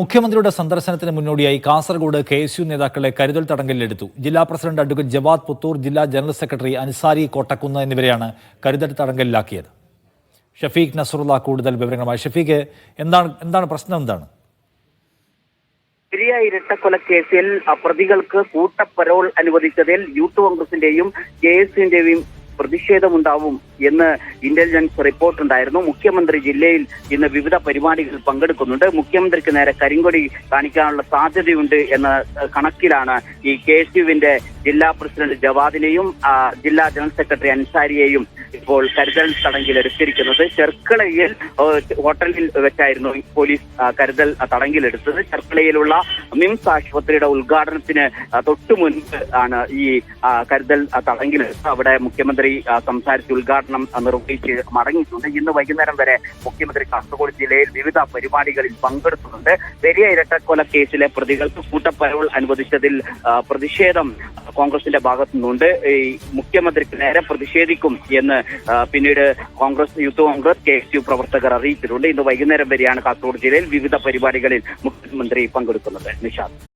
മുഖ്യമന്ത്രിയുടെ സന്ദർശനത്തിന് മുന്നോടിയായി കാസർഗോഡ് കെ എസ് യു നേതാക്കളെ കരുതൽ തടങ്കലിലെടുത്തു. ജില്ലാ പ്രസിഡന്റ് അഡ്വക്കേറ്റ് ജവാദ് പുത്തൂർ ജില്ലാ ജനറൽ സെക്രട്ടറി അൻസാരി കോട്ടക്കുന്ന് എന്നിവരെയാണ് കരുതൽ തടങ്കലിലാക്കിയത്. ഷഫീഖ് നസറുള്ള കൂടുതൽ വിവരങ്ങളുമായി. ഷഫീഖ് എന്താണ് എന്താണ് പ്രശ്നം എന്താണ്? പെരിയ ഇരട്ടക്കൊലക്കേസിൽ പ്രതികൾക്ക് കൂട്ടപ്പരോൾ അനുവദിച്ചതിൽ യൂത്ത് കോൺഗ്രസിന്റെയും കെ എസ് യുവിന്റെയും പ്രതിഷേധമുണ്ടാവും. എന്ന് ഇന്റലിജൻസ് റിപ്പോർട്ട് ഉണ്ടായിരുന്നു. മുഖ്യമന്ത്രി ജില്ലയിൽ ഇന്ന് വിവിധ പരിപാടികളിൽ പങ്കെടുക്കുന്നുണ്ട്. മുഖ്യമന്ത്രിക്ക് നേരെ കരിങ്കൊടി കാണിക്കാനുള്ള സാധ്യതയുണ്ട് എന്ന കണക്കിലാണ് ഈ കെ എസ് യുവിന്റെ ജില്ലാ പ്രസിഡന്റ് ജവാദിനെയും ജില്ലാ ജനറൽ സെക്രട്ടറി അൻസാരിയെയും ഇപ്പോൾ കരുതൽ തടങ്കിൽ എടുത്തിരിക്കുന്നത്. ചെർക്കളയിൽ ഹോട്ടലിൽ വെച്ചായിരുന്നു പോലീസ് കരുതൽ തടങ്കിലെടുത്തത്. ചെർക്കളയിലുള്ള മിംസ് ആശുപത്രിയുടെ ഉദ്ഘാടനത്തിന് തൊട്ടു മുൻപ് ആണ് ഈ കരുതൽ തടങ്കിലെടുത്തത്. അവിടെ മുഖ്യമന്ത്രി സംസാരിച്ച് ഉദ്ഘാടനം ആ, നിർവഹിച്ച് മടങ്ങിയിട്ടുണ്ട്. ഇന്ന് വൈകുന്നേരം വരെ മുഖ്യമന്ത്രി കാസർഗോഡ് ജില്ലയിൽ വിവിധ പരിപാടികളിൽ പങ്കെടുക്കുന്നുണ്ട്. പെരിയ ഇരട്ടക്കൊല കേസിലെ പ്രതികൾക്ക് കൂട്ടപ്പരവൾ അനുവദിച്ചതിൽ പ്രതിഷേധം കോൺഗ്രസിന്റെ ഭാഗത്തു നിന്നുണ്ട് ഈ മുഖ്യമന്ത്രിക്ക് നേരെ പ്രതിഷേധിക്കും എന്ന് പിന്നീട് Congress youth Congress K S U പ്രവർത്തകർ അറിയിച്ചിട്ടുണ്ട്. ഇന്ന് വൈകുന്നേരം വരെയാണ് കാസർഗോഡ് ജില്ലയിൽ വിവിധ പരിപാടികളിൽ മുഖ്യമന്ത്രി പങ്കെടുക്കുന്നത്. നിഷാദ്.